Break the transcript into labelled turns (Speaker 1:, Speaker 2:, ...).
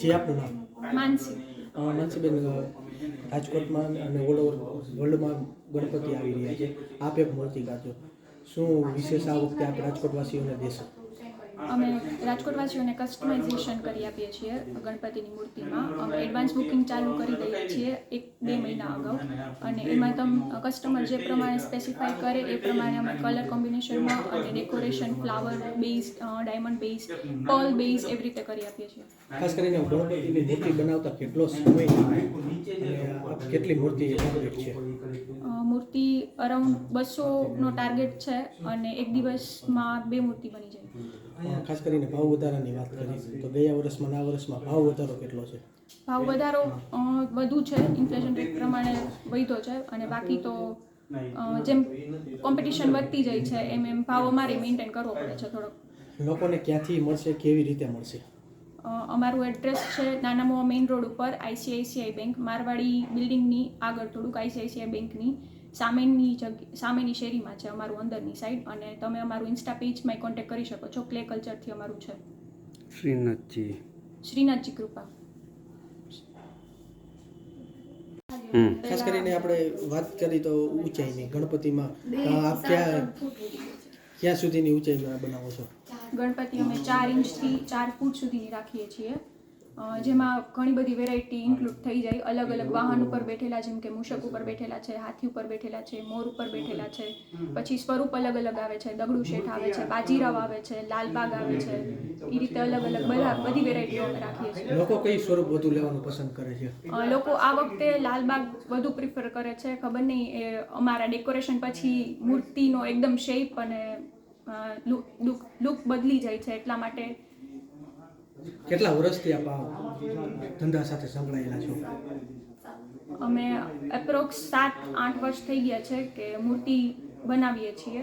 Speaker 1: જે આપનું નામ
Speaker 2: માનસી
Speaker 1: માનસીબેન રાજકોટમાં અને ઓલ ઓવર વર્લ્ડમાં ગણપતિ આવી રહ્યા છે. આપ એક મૂર્તિકાર છો શું વિશેષ આ વખતે આપ રાજકોટવાસીઓને દેશો?
Speaker 2: અમે રાજકોટવાસીઓને કસ્ટમાઇઝેશન કરી આપીએ છીએ ગણપતિની મૂર્તિમાં. અમે એડવાન્સ બુકિંગ ચાલુ કરી દઈએ છીએ એક બે મહિના અગાઉ. અને એમાં તમ કસ્ટમર જે પ્રમાણે સ્પેસિફાઈ કરે એ પ્રમાણે અમે કલર કોમ્બિનેશનમાં અને decoration flower base diamond base pearl base એવી રીતે કરી આપીએ છીએ.
Speaker 1: ખાસ કરીને ગણપતિની મૂર્તિ બનાવતા કેટલો સમય કેટલી મૂર્તિ છે?
Speaker 2: મૂર્તિ અરાઉન્ડ બસોનો ટાર્ગેટ છે અને એક દિવસમાં બે મૂર્તિ બની જાય.
Speaker 1: ખાસ કરીને ભાવ વધારાની વાત કરી તો ગયા વર્ષમાં આ વર્ષમાં ભાવ વધારો કેટલો છે?
Speaker 2: ભાવ વધારો વધુ છે. ઇન્ફ્લેશન રેટ પ્રમાણે વધ્યો છે અને બાકી તો જેમ કોમ્પિટિશન વધતી જાય છે એમ એમ ભાવ અમારે મેન્ટેન કરવો પડે છે થોડોક.
Speaker 1: લોકોને ક્યાંથી મળશે કેવી રીતે મળશે?
Speaker 2: અમારું એડ્રેસ છે નાના મેઇન રોડ ઉપર આઈસીઆઈસીઆઈ બેંક મારવાડી બિલ્ડિંગની આગળ થોડુંક આઈસીઆઈસીઆઈ બેંકની સામેની જગ્યા સામેની શેરીમાં છે અમારું અંદરની સાઈડ અને તમે અમારું ઇન્સ્ટા પેજમાં કોન્ટેક્ટ કરી શકો છો. ક્લે કલ્ચરથી અમારું છે.
Speaker 3: શ્રીનાથજી.
Speaker 2: શ્રીનાથજી કૃપા.
Speaker 3: હમ.
Speaker 1: ખાસ કરીને આપણે વાત કરી તો ઊંચાઈની ગણપતિમાં આપ ક્યાં ક્યાં સુધીની ઊંચાઈમાં બનાવો છો?
Speaker 2: ગણપતિ અમે ચાર ઇંચથી ચાર ફૂટ સુધીની રાખીએ છીએ. જેમાં ઘણી બધી વેરાયટી ઇન્ક્લુડ થઈ જાય. અલગ અલગ વાહન ઉપર બેઠેલા જેમ કે મૂષક ઉપર બેઠેલા છે હાથી ઉપર બેઠેલા છે મોર ઉપર બેઠેલા છે પછી સ્વરૂપ અલગ અલગ આવે છે દગડુ શેઠ આવે છે બાજીરાવ આવે છે લાલબાગ આવે છે એ રીતે અલગ અલગ બધા બધી વેરાયટીઓ અમે રાખીએ છીએ.
Speaker 1: લોકો કઈ સ્વરૂપ વધુ લેવાનું પસંદ કરે છે?
Speaker 2: લોકો આ વખતે લાલબાગ વધુ પ્રિફર કરે છે ખબર નહીં એ અમારા ડેકોરેશન પછી મૂર્તિનો એકદમ શેપ અને લુક લુક લુક બદલી જાય છે એટલા માટે
Speaker 1: કેટલા વર્ષથી આપ ધંધા સાથે સંકળાયેલા છો?
Speaker 2: અમે એપ્રોક્સ સાત આઠ વર્ષ થઈ ગયા છે કે મૂર્તિ બનાવીએ છીએ.